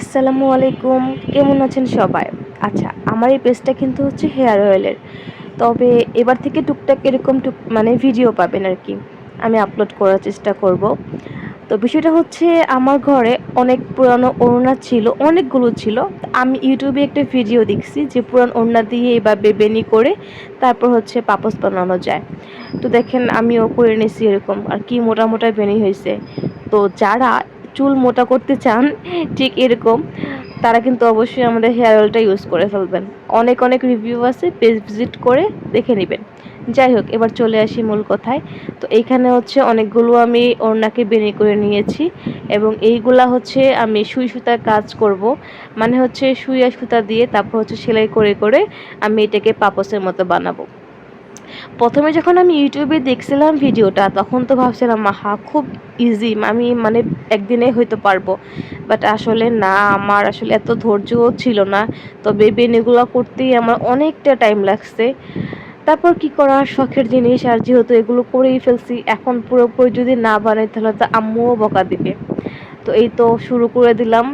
আসসালামু আলাইকুম। কেমন আছেন সবাই? আচ্ছা আমার এই পেজটা কিন্তু হচ্ছে হেয়ার অয়েলের। তবে এবার থেকে টুকটাক এরকম টুক মানে ভিডিও পাবেন আর কি। আমি আপলোড করার চেষ্টা করব। তো বিষয়টা হচ্ছে, আমার ঘরে অনেক পুরানো ওড়না ছিল, অনেকগুলো ছিল। আমি ইউটিউবে একটা ভিডিও দেখছি যে পুরান ওড়না দিয়ে এভাবে বেনি করে তারপর হচ্ছে পাপস বানানো যায়। তো দেখেন, আমিও করে নিয়েছি এরকম। আর কি মোটা মোটা বেনি হয়েছে। তো যারা চুল মোটা করতে চান, ঠিক এরকম, তারা কিন্তু অবশ্যই আমাদের হেয়ার অয়েলটা ইউজ করে ফেলবেন। অনেক অনেক রিভিউ আছে পেজ ভিজিট করে দেখে নেবেন। যাই হোক, এবার চলে আসি মূল কথায়। তো এইখানে হচ্ছে অনেকগুলো আমি ওড়নাকে বেনি করে নিয়েছি এবং এইগুলা হচ্ছে আমি সুই সুতার কাজ করব। মানে হচ্ছে সুই আর সুতা দিয়ে তারপর হচ্ছে সেলাই করে করে আমি এটাকে পাপসের মতো বানাবো। প্রথমে যখন আমি ইউটিউবে দেখছিলাম ভিডিওটা, তখন তো ভাবছিলাম হা খুব ইজি আমি মানে একদিনে হয়তো পারব। বাট আসলে না, আমার আসলে এত ধৈর্যও ছিল না। তবে বেনিগুলো করতেই আমার অনেকটা টাইম লাগছে। তারপর কি করার? শখের জিনিস, আর যেহেতু এগুলো করেই ফেলছি, এখন পুরোপুরি যদি না বানাই, তাহলে তো আম্মুও বকা দিবে। তো এই তো শুরু করে দিলাম।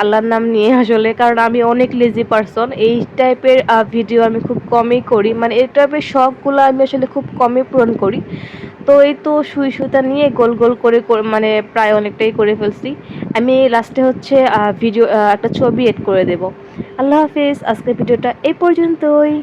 আল্লাহর নাম নিয়ে আসলে, কারণ আমি অনেক লেজি পারসন এই টাইপের ভিডিও আমি খুব কমই করি। মানে এই টাইপের শখগুলো আমি আসলে খুব কমই পূরণ করি। তো এই তো সুই সুতা নিয়ে গোল গোল করে মানে প্রায় অনেকটাই করে ফেলছি। আমি লাস্টে হচ্ছে ভিডিও একটা ছবি এড করে দেব। আল্লাহ হাফিজ, আজকের ভিডিওটা এই পর্যন্তই।